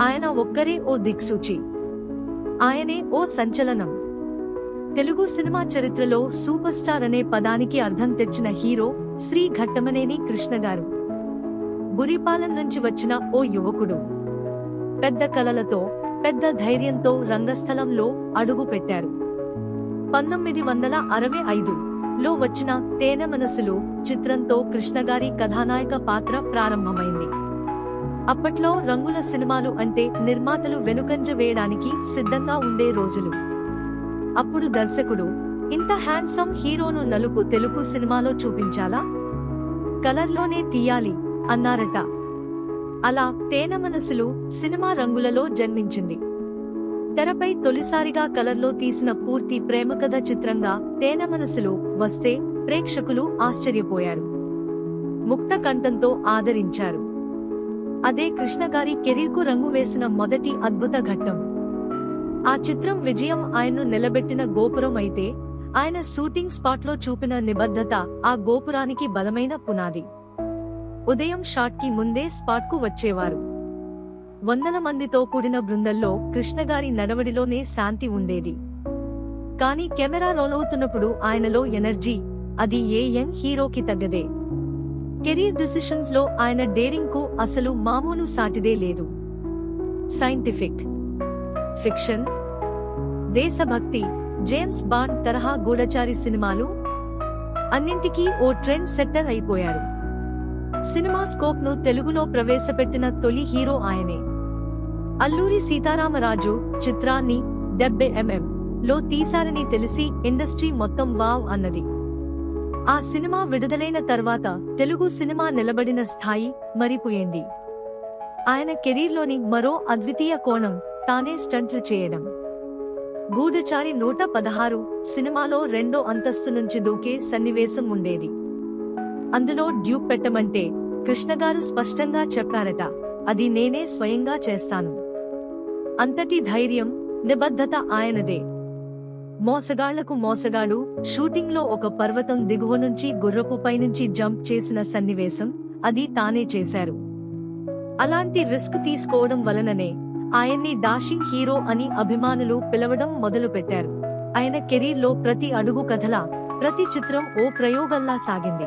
ఆయన ఒక్కరే ఓ దిక్సూచి. ఆయనే ఓ సంచలనం. తెలుగు సినిమా చరిత్రలో సూపర్ స్టార్ అనే పదానికి అర్థం తెచ్చిన హీరో శ్రీ ఘట్టమనేని కృష్ణగారు బురిపాలెం నుంచి వచ్చిన ఓ యువకుడు. పెద్ద కలలతో పెద్ద ధైర్యంతో రంగస్థలంలో అడుగు పెట్టారు. పంతొమ్మిది వందల అరవై ఐదు లో వచ్చిన తేనె మనసులు చిత్రంతో కృష్ణగారి కథానాయక పాత్ర ప్రారంభమైంది. అప్పట్లో రంగుల సినిమాలు అంటే నిర్మాతలు వెనుకంజ వేయడానికి సిద్ధంగా ఉండే రోజులు. అప్పుడు దర్శకుడు ఇంత హ్యాండ్సమ్ హీరోను నలుపు తెలుగు సినిమాలో చూపించాలా? కలర్లోనే తీయాలి అన్నారట. అలా తేన మనసులు సినిమా రంగులలో జన్మించింది. తెరపై తొలిసారిగా కలర్లో తీసిన పూర్తి ప్రేమకథ చిత్రంగా తేన మనసులు వస్తే ప్రేక్షకులు ఆశ్చర్యపోయారు. ముక్త కంఠంతో ఆదరించారు. అదే కృష్ణగారి కెరీర్కు రంగు వేసిన మొదటి అద్భుత ఘట్టం. ఆ చిత్రం విజయం ఆయన్ను నిలబెట్టిన గోపురం అయితే ఆయన షూటింగ్ స్పాట్లో చూపిన నిబద్ధత ఆ గోపురానికి బలమైన పునాది. ఉదయం షాట్కి ముందే స్పాట్కు వచ్చేవారు. వందల మందితో కూడిన బృందంలో కృష్ణగారి నడవడిలోనే శాంతి ఉండేది. కాని కెమెరా రోల్ అవుతున్నప్పుడు ఆయనలో ఎనర్జీ అది ఏ యంగ్ హీరోకి తగ్గదే. కెరీర్ డిసిషన్స్లో ఆయన డేరింగ్కు అసలు మామూలు సాటిదే లేదు. సైంటిఫిక్. ఫిక్షన్. దేశభక్తి. జేమ్స్ బాండ్ తరహా గూఢచారి సినిమాలు. అన్నింటికీ ఓ ట్రెండ్ సెట్టర్ అయిపోయారు. సినిమా స్కోప్ను తెలుగులో ప్రవేశపెట్టిన తొలి హీరో ఆయనే. అల్లూరి సీతారామరాజు చిత్రాన్ని డెబ్బై ఎంఎం లో తీశారని తెలిసి ఇండస్ట్రీ మొత్తం వావ్ అన్నది. ఆ సినిమా విడుదలైన తర్వాత తెలుగు సినిమా నిలబడిన స్థాయి మరిపోయింది. ఆయన కెరీర్లోని మరో అద్వితీయ కోణం తానే స్టంట్లు చేయడం. గూఢచారి నూట పదహారు సినిమాలో రెండో అంతస్తు నుంచి దూకే సన్నివేశం ఉండేది. అందులో డ్యూక్ పెట్టమంటే కృష్ణగారు స్పష్టంగా చెప్పారట అది నేనే స్వయంగా చేస్తాను. అంతటి ధైర్యం నిబద్ధత ఆయనదే. మోసగాళ్ళకు మోసగాడు. షూటింగ్లో ఒక పర్వతం దిగువ నుంచి గుర్రపు పైనుంచి జంప్ చేసిన సన్నివేశం అది తానే చేశారు. అలాంటి రిస్క్ తీసుకోవడం వలననే ఆయన్ని డాషింగ్ హీరో అని అభిమానులు పిలవడం మొదలుపెట్టారు. ఆయన కెరీర్లో ప్రతి అడుగు కథలా ప్రతి చిత్రం ఓ ప్రయోగంలా సాగింది.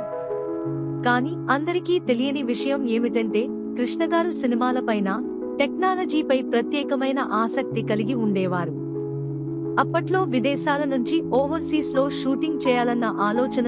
కానీ అందరికీ తెలియని విషయం ఏమిటంటే కృష్ణగారు సినిమాలపైన టెక్నాలజీపై ప్రత్యేకమైన ఆసక్తి కలిగి ఉండేవారు. అప్పట్లో విదేశాల నుంచి ఓవర్సీస్లో షూటింగ్ చేయాలన్న ఆలోచన